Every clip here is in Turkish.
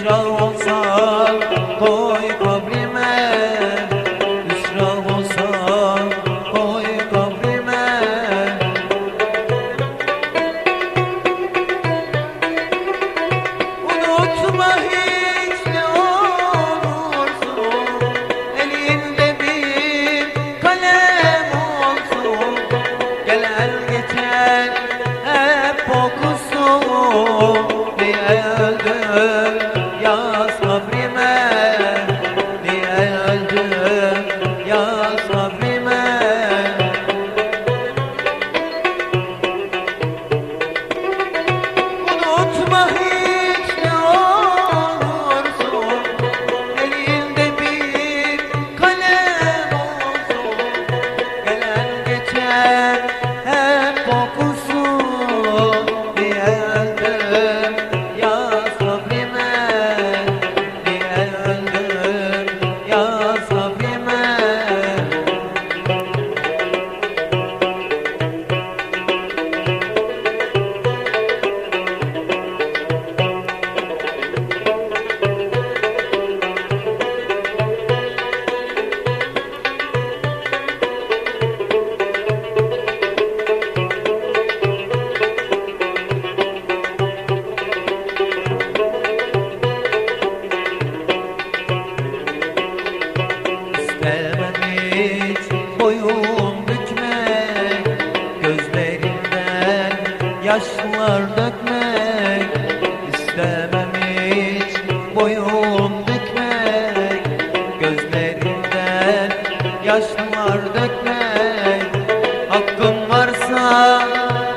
kral olsan koy yaşlar dökmek istemem hiç boyun dökmek gözlerinden yaşlar dökmek. Hakkım varsa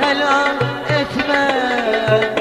helal etme.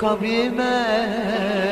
kabrime.